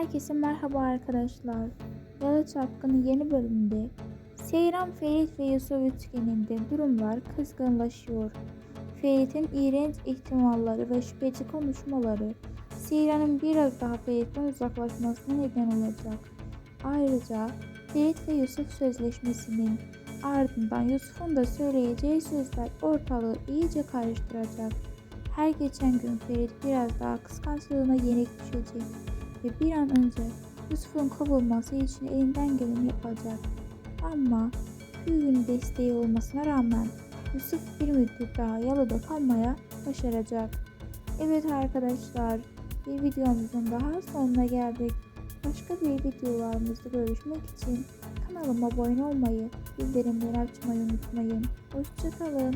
Herkese merhaba arkadaşlar. Yalı Çapkını yeni bölümünde Seyran Ferit ve Yusuf üçgeninde durumlar kızgınlaşıyor. Ferit'in iğrenç ihtimalleri ve şüpheci konuşmaları Seyran'ın biraz daha Ferit'ten uzaklaşmasına neden olacak. Ayrıca Ferit ve Yusuf sözleşmesinin ardından Yusuf'un da söyleyeceği sözler ortalığı iyice karıştıracak. Her geçen gün Ferit biraz daha kıskançlığına yenik düşecek ve bir an önce Yusuf'un kovulması için elinden geleni yapacak. Ama büyüğün desteği olmasına rağmen Yusuf bir müddet daha yalıda kalmaya başaracak. Evet arkadaşlar bir videomuzun daha sonuna geldik. Başka bir videolarımızda görüşmek için kanalıma abone olmayı, bildirimleri açmayı unutmayın. Hoşçakalın.